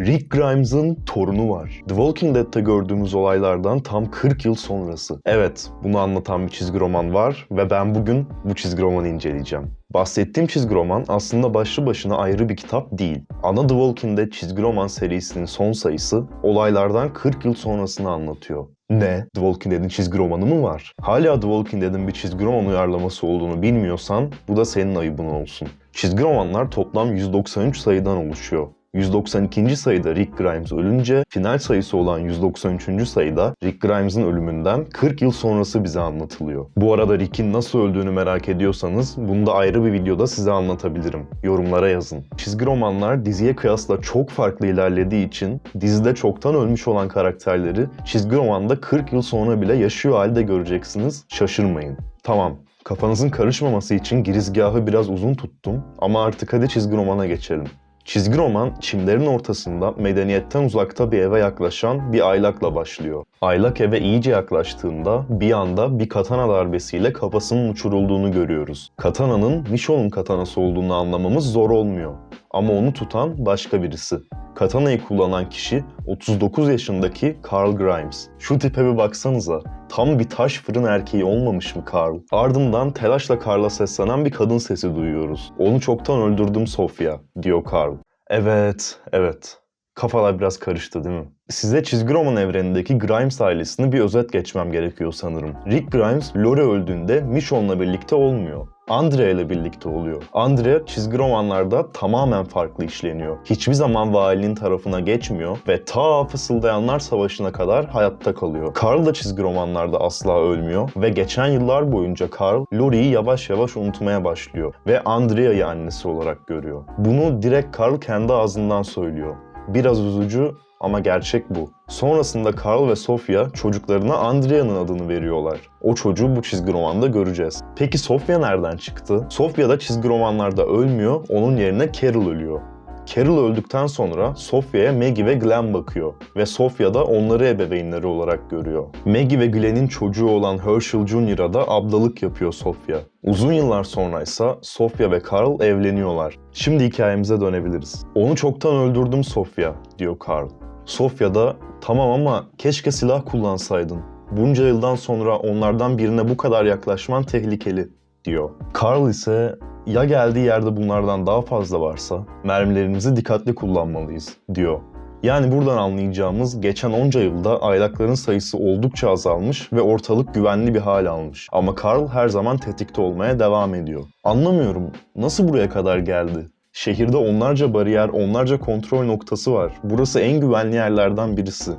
Rick Grimes'ın torunu var. The Walking Dead'te gördüğümüz olaylardan tam 40 yıl sonrası. Evet, bunu anlatan bir çizgi roman var ve ben bugün bu çizgi romanı inceleyeceğim. Bahsettiğim çizgi roman aslında başlı başına ayrı bir kitap değil. Ana The Walking Dead çizgi roman serisinin son sayısı olaylardan 40 yıl sonrasını anlatıyor. Ne? The Walking Dead'in çizgi romanı mı var? Hala The Walking Dead'in bir çizgi roman uyarlaması olduğunu bilmiyorsan bu da senin ayıbın olsun. Çizgi romanlar toplam 193 sayıdan oluşuyor. 192. sayıda Rick Grimes ölünce final sayısı olan 193. sayıda Rick Grimes'ın ölümünden 40 yıl sonrası bize anlatılıyor. Bu arada Rick'in nasıl öldüğünü merak ediyorsanız bunu da ayrı bir videoda size anlatabilirim. Yorumlara yazın. Çizgi romanlar diziye kıyasla çok farklı ilerlediği için dizide çoktan ölmüş olan karakterleri çizgi romanda 40 yıl sonra bile yaşıyor halde göreceksiniz. Şaşırmayın. Tamam, Kafanızın karışmaması için girizgahı biraz uzun tuttum ama artık hadi çizgi romana geçelim. Çizgi roman, çimlerin ortasında medeniyetten uzakta bir eve yaklaşan bir aylakla başlıyor. Aylak eve iyice yaklaştığında bir anda bir katana darbesiyle kafasının uçurulduğunu görüyoruz. Katananın Michonne'un katanası olduğunu anlamamız zor olmuyor. Ama onu tutan başka birisi. Katana'yı kullanan kişi 39 yaşındaki Carl Grimes. Şu tipe bir baksanıza. Tam bir taş fırın erkeği olmamış mı Carl? Ardından telaşla Carl'a seslenen bir kadın sesi duyuyoruz. Onu çoktan öldürdüm Sofia, diyor Carl. Evet, evet. Kafalar biraz karıştı değil mi? Size çizgi roman evrenindeki Grimes ailesini bir özet geçmem gerekiyor sanırım. Rick Grimes, Lori öldüğünde Michonne'la birlikte olmuyor. Andrea ile birlikte oluyor. Andrea çizgi romanlarda tamamen farklı işleniyor. Hiçbir zaman valinin tarafına geçmiyor ve ta Fısıldayanlar Savaşı'na kadar hayatta kalıyor. Carl da çizgi romanlarda asla ölmüyor ve geçen yıllar boyunca Carl, Lori'yi yavaş yavaş unutmaya başlıyor ve Andrea'yı annesi olarak görüyor. Bunu direkt Carl kendi ağzından söylüyor. Biraz üzücü ama gerçek bu. Sonrasında Carl ve Sofia çocuklarına Andrea'nın adını veriyorlar. O çocuğu bu çizgi romanda göreceğiz. Peki Sofia nereden çıktı? Sofia da çizgi romanlarda ölmüyor, onun yerine Carol ölüyor. Carol öldükten sonra Sofia'ya Maggie ve Glenn bakıyor ve Sofia da onları ebeveynleri olarak görüyor. Maggie ve Glenn'in çocuğu olan Herschel Jr.'a da ablalık yapıyor Sofia. Uzun yıllar sonra ise Sofia ve Carl evleniyorlar. Şimdi hikayemize dönebiliriz. Onu çoktan öldürdüm Sofia, diyor Carl. Sofia da tamam ama keşke silah kullansaydın. Bunca yıldan sonra onlardan birine bu kadar yaklaşman tehlikeli, diyor. Carl ise ya geldiği yerde bunlardan daha fazla varsa mermilerimizi dikkatli kullanmalıyız diyor. Yani buradan anlayacağımız geçen onca yılda aylakların sayısı oldukça azalmış ve ortalık güvenli bir hal almış. Ama Carl her zaman tetikte olmaya devam ediyor. Anlamıyorum nasıl buraya kadar geldi? Şehirde onlarca bariyer, onlarca kontrol noktası var. Burası en güvenli yerlerden birisi.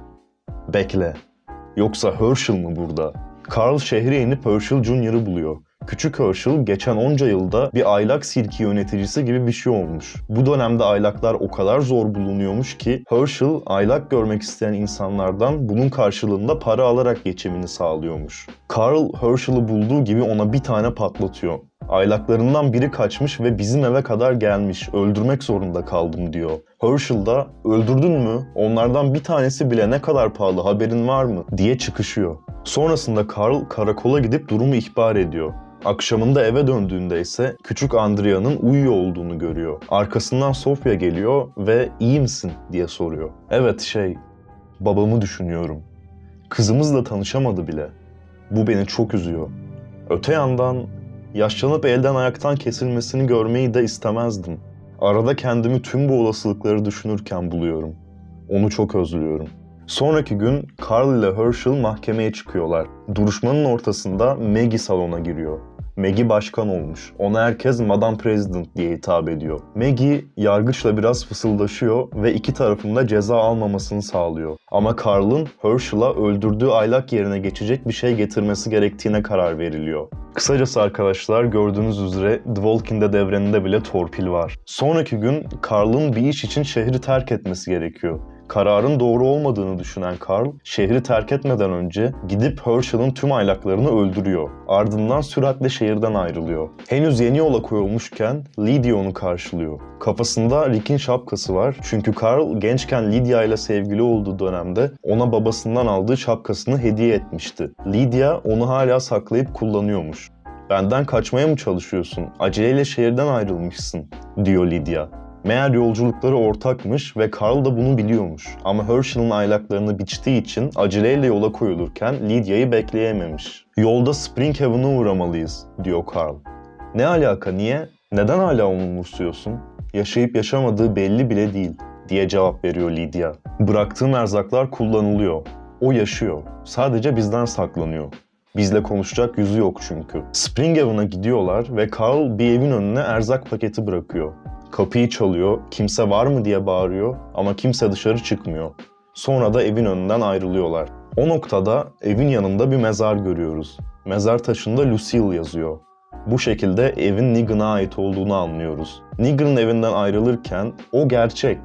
Bekle. Yoksa Herschel mı burada? Carl şehre inip Herschel Jr.'ı buluyor. Küçük Herschel geçen onca yılda bir aylak sirki yöneticisi gibi bir şey olmuş. Bu dönemde aylaklar o kadar zor bulunuyormuş ki Herschel aylak görmek isteyen insanlardan bunun karşılığında para alarak geçimini sağlıyormuş. Carl Herschel'ı bulduğu gibi ona bir tane patlatıyor. Aylaklarından biri kaçmış ve bizim eve kadar gelmiş. Öldürmek zorunda kaldım diyor. Herschel da öldürdün mü? Onlardan bir tanesi bile ne kadar pahalı haberin var mı? diye çıkışıyor. Sonrasında Carl karakola gidip durumu ihbar ediyor. Akşamında eve döndüğünde ise küçük Andrea'nın uyuyor olduğunu görüyor. Arkasından Sofia geliyor ve iyi misin diye soruyor. Evet şey, babamı düşünüyorum. Kızımızla tanışamadı bile. Bu beni çok üzüyor. Öte yandan yaşlanıp elden ayaktan kesilmesini görmeyi de istemezdim. Arada kendimi tüm bu olasılıkları düşünürken buluyorum. Onu çok özlüyorum. Sonraki gün Carl ile Herschel mahkemeye çıkıyorlar. Duruşmanın ortasında Maggie salona giriyor. Maggie başkan olmuş. Ona herkes Madam President diye hitap ediyor. Maggie yargıçla biraz fısıldaşıyor ve iki tarafın da ceza almamasını sağlıyor. Ama Carl'ın Herschel'a öldürdüğü aylak yerine geçecek bir şey getirmesi gerektiğine karar veriliyor. Kısacası arkadaşlar gördüğünüz üzere The Walking Dead evreninde bile torpil var. Sonraki gün Carl'ın bir iş için şehri terk etmesi gerekiyor. Kararın doğru olmadığını düşünen Carl, şehri terk etmeden önce gidip Herschel'ın tüm aylaklarını öldürüyor. Ardından süratle şehirden ayrılıyor. Henüz yeni yola koyulmuşken Lydia onu karşılıyor. Kafasında Rick'in şapkası var çünkü Carl gençken Lydia ile sevgili olduğu dönemde ona babasından aldığı şapkasını hediye etmişti. Lydia onu hala saklayıp kullanıyormuş. Benden kaçmaya mı çalışıyorsun? Aceleyle şehirden ayrılmışsın, diyor Lydia. Meğer yolculukları ortakmış ve Carl da bunu biliyormuş. Ama Herschel'ın aylaklarını biçtiği için aceleyle yola koyulurken Lydia'yı bekleyememiş. Yolda Springhaven'a uğramalıyız, diyor Carl. Ne alaka, niye? Neden hala onu umursuyorsun? Yaşayıp yaşamadığı belli bile değil, diye cevap veriyor Lydia. Bıraktığım erzaklar kullanılıyor. O yaşıyor. Sadece bizden saklanıyor. Bizle konuşacak yüzü yok çünkü. Springhaven'a gidiyorlar ve Carl bir evin önüne erzak paketi bırakıyor. Kapıyı çalıyor, kimse var mı diye bağırıyor ama kimse dışarı çıkmıyor. Sonra da evin önünden ayrılıyorlar. O noktada evin yanında bir mezar görüyoruz. Mezar taşında Lucille yazıyor. Bu şekilde evin Negan'a ait olduğunu anlıyoruz. Negan'ın evinden ayrılırken o gerçek.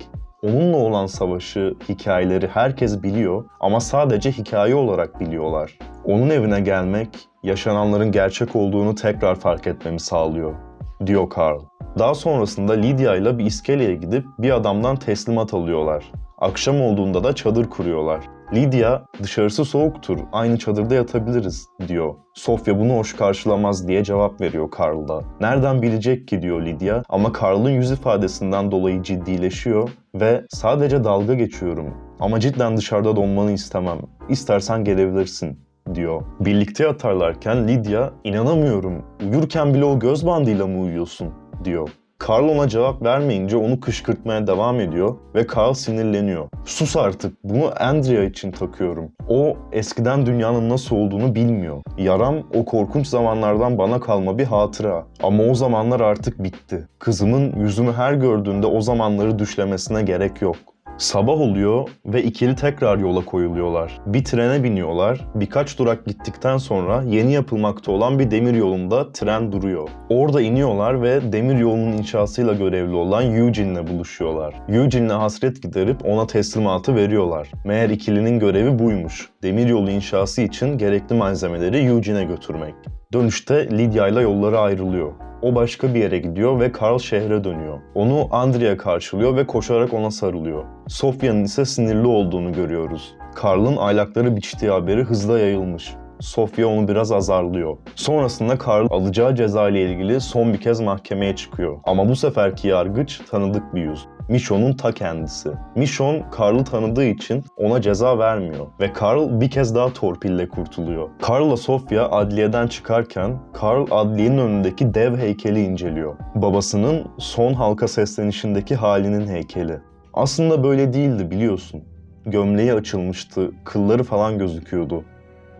Onunla olan savaşı, hikayeleri herkes biliyor ama sadece hikaye olarak biliyorlar. Onun evine gelmek, yaşananların gerçek olduğunu tekrar fark etmemi sağlıyor, diyor Carl. Daha sonrasında Lydia ile bir iskeleye gidip bir adamdan teslimat alıyorlar. Akşam olduğunda da çadır kuruyorlar. Lydia, dışarısı soğuktur, aynı çadırda yatabiliriz, diyor. Sofya bunu hoş karşılamaz diye cevap veriyor Carl'da. Nereden bilecek ki diyor Lydia ama Carl'ın yüz ifadesinden dolayı ciddileşiyor ve sadece dalga geçiyorum ama cidden dışarıda donmanı istemem. İstersen gelebilirsin diyor. Birlikte yatarlarken Lydia inanamıyorum uyurken bile o göz bandıyla mı uyuyorsun diyor. Carl ona cevap vermeyince onu kışkırtmaya devam ediyor ve Carl sinirleniyor. Sus artık bunu Andrea için takıyorum. O eskiden dünyanın nasıl olduğunu bilmiyor. Yaram o korkunç zamanlardan bana kalma bir hatıra. Ama o zamanlar artık bitti. Kızımın yüzümü her gördüğünde o zamanları düşlemesine gerek yok. Sabah oluyor ve ikili tekrar yola koyuluyorlar. Bir trene biniyorlar. Birkaç durak gittikten sonra yeni yapılmakta olan bir demir yolunda tren duruyor. Orada iniyorlar ve demir yolunun inşasıyla görevli olan Eugene'le buluşuyorlar. Eugene'le hasret giderip ona teslimatı veriyorlar. Meğer ikilinin görevi buymuş. Demir yolu inşası için gerekli malzemeleri Eugene'e götürmek. Dönüşte Lydia ile yolları ayrılıyor. O başka bir yere gidiyor ve Carl şehre dönüyor. Onu Andrea karşılıyor ve koşarak ona sarılıyor. Sofya'nın ise sinirli olduğunu görüyoruz. Carl'ın aylakları biçtiği haberi hızla yayılmış. Sofya onu biraz azarlıyor. Sonrasında Carl alacağı ceza ile ilgili son bir kez mahkemeye çıkıyor. Ama bu seferki yargıç tanıdık bir yüz. Michonne'un ta kendisi. Michonne, Carl'ı tanıdığı için ona ceza vermiyor ve Carl bir kez daha torpille kurtuluyor. Carl'la Sofia adliyeden çıkarken Carl adliyenin önündeki dev heykeli inceliyor. Babasının son halka seslenişindeki halinin heykeli. Aslında böyle değildi biliyorsun. Gömleği açılmıştı, kılları falan gözüküyordu.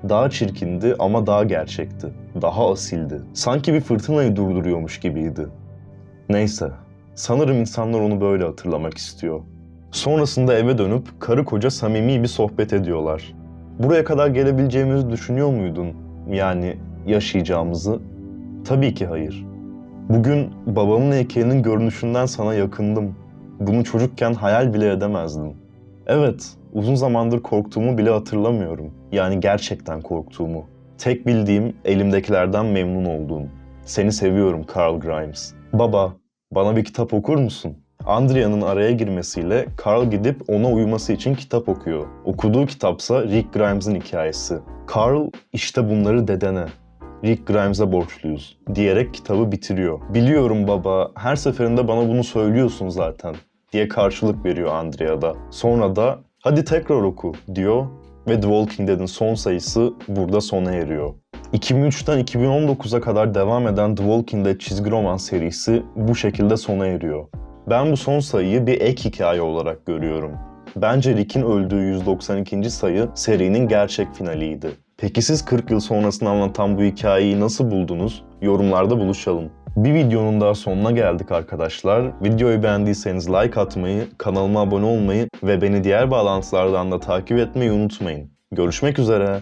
Daha çirkindi ama daha gerçekti. Daha asildi. Sanki bir fırtınayı durduruyormuş gibiydi. Neyse, sanırım insanlar onu böyle hatırlamak istiyor. Sonrasında eve dönüp karı koca samimi bir sohbet ediyorlar. Buraya kadar gelebileceğimizi düşünüyor muydun? Yani yaşayacağımızı? Tabii ki hayır. Bugün babamın heykelinin görünüşünden sana yakındım. Bunu çocukken hayal bile edemezdim. Evet, uzun zamandır korktuğumu bile hatırlamıyorum. Yani gerçekten korktuğumu. Tek bildiğim elimdekilerden memnun olduğum. Seni seviyorum Carl Grimes. Baba, bana bir kitap okur musun? Andrea'nın araya girmesiyle Carl gidip ona uyuması için kitap okuyor. Okuduğu kitapsa Rick Grimes'in hikayesi. Carl işte bunları dedene, Rick Grimes'e borçluyuz diyerek kitabı bitiriyor. Biliyorum baba, her seferinde bana bunu söylüyorsun zaten diye karşılık veriyor Andrea da. Sonra da hadi tekrar oku diyor ve The Walking Dead'in son sayısı burada sona eriyor. 2003'ten 2019'a kadar devam eden The Walking Dead çizgi roman serisi bu şekilde sona eriyor. Ben bu son sayıyı bir ek hikaye olarak görüyorum. Bence Rick'in öldüğü 192. sayı serinin gerçek finaliydi. Peki siz 40 yıl sonrasını anlatan bu hikayeyi nasıl buldunuz? Yorumlarda buluşalım. Bir videonun daha sonuna geldik arkadaşlar. Videoyu beğendiyseniz like atmayı, kanalıma abone olmayı ve beni diğer bağlantılardan da takip etmeyi unutmayın. Görüşmek üzere.